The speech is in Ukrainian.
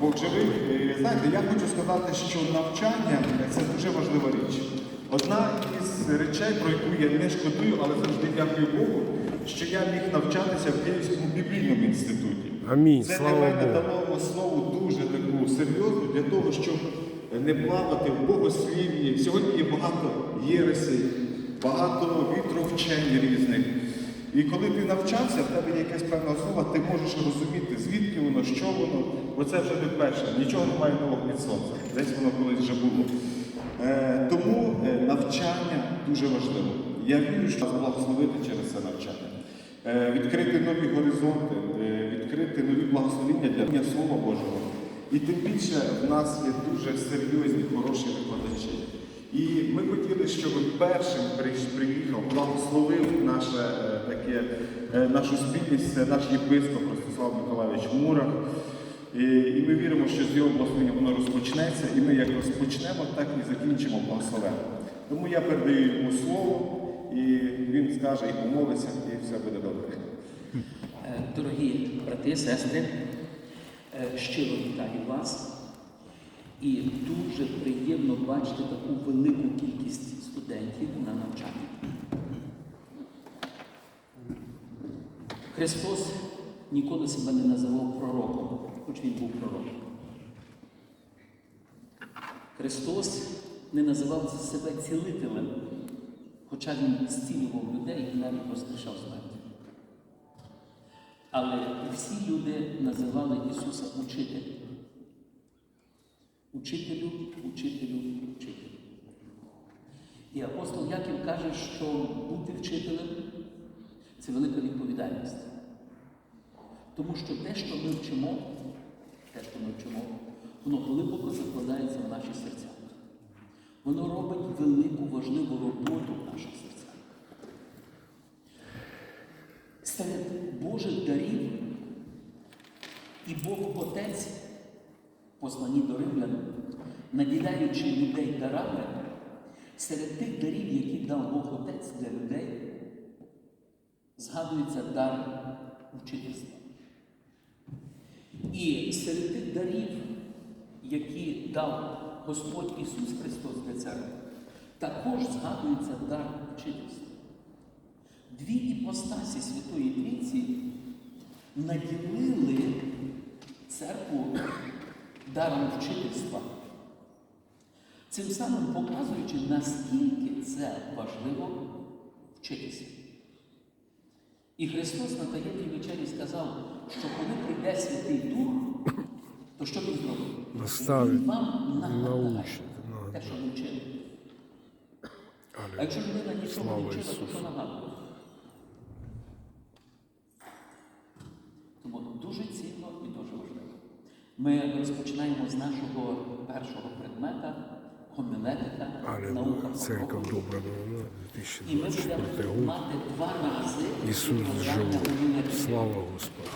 Бог живий. Е, Знаєте, я хочу сказати, що навчання це дуже важлива річ. Одна із речей, про яку я не шкодую, але завжди дякую Богу, що я міг навчатися в Київському біблійному інституті. Амінь. Це Слава для мене дало основу дуже таку серйозну для того, щоб не плавати в богослів'ї. Сьогодні є багато єресей, багато вітровчень різних. І коли ти навчався, в тебе є якась певна основа, ти можеш розуміти, звідки воно, що воно. Бо це вже не перше. Нічого немає нового під сонцем. Десь воно колись вже було. Е, тому е, навчання дуже важливо. Я вірю, що благословити через це навчання. Е, відкрити нові горизонти, е, відкрити нові благословення для Слова Божого. І тим більше в нас є дуже серйозні, хороші викладачі. І ми хотіли, щоб першим приїхав, благословив наше е, таке, е, нашу спільність, це наш єпископ Ростислав Миколаївич Мурах. І, і ми віримо, що з його благословення воно розпочнеться, і ми як розпочнемо, так і закінчимо благословенно. Тому я передаю йому слово, і він скаже, і помолиться, і все буде добре. Е, Дорогі брати, сестри, е, щиро вітаю вас. І дуже приємно бачити таку велику кількість студентів на навчанні. Христос ніколи себе не називав пророком, хоч він був пророком. Христос не називав себе цілителем, хоча він зцілював людей і навіть воскрешав смерть. Але всі люди називали Ісуса учителем. Учителю, учителю, учителю. І апостол Яків каже, що бути вчителем це велика відповідальність. Тому що те, що ми вчимо, те, що ми вчимо, воно глибоко закладається в наші серця. Воно робить велику важливу роботу в наших серцях. Серед Божих дарів і Бог Отець, послані до римлян, наділяючи людей дарами, серед тих дарів, які дав Бог Отець для людей, згадується дар вчительства. І серед тих дарів, які дав Господь Ісус Христос для церкви, також згадується дар вчительства. Дві іпостасі Святої Трійці наділили церкву даром вчительства. Цим самим показуючи, наскільки це важливо вчитися. І Христос на таємній вечері сказав, що коли прийде Святий Дух, то що він зробить? Наставить, Він вам нагадає те, що ви вчили. А якщо людина нічого не вчила, то що нагадує? Тому дуже цінно і дуже важливо. Ми розпочинаємо з нашого першого предмета гомілетика, наука церква про добра новина І ми будемо мати два рази Ісус живу. Слава Господу.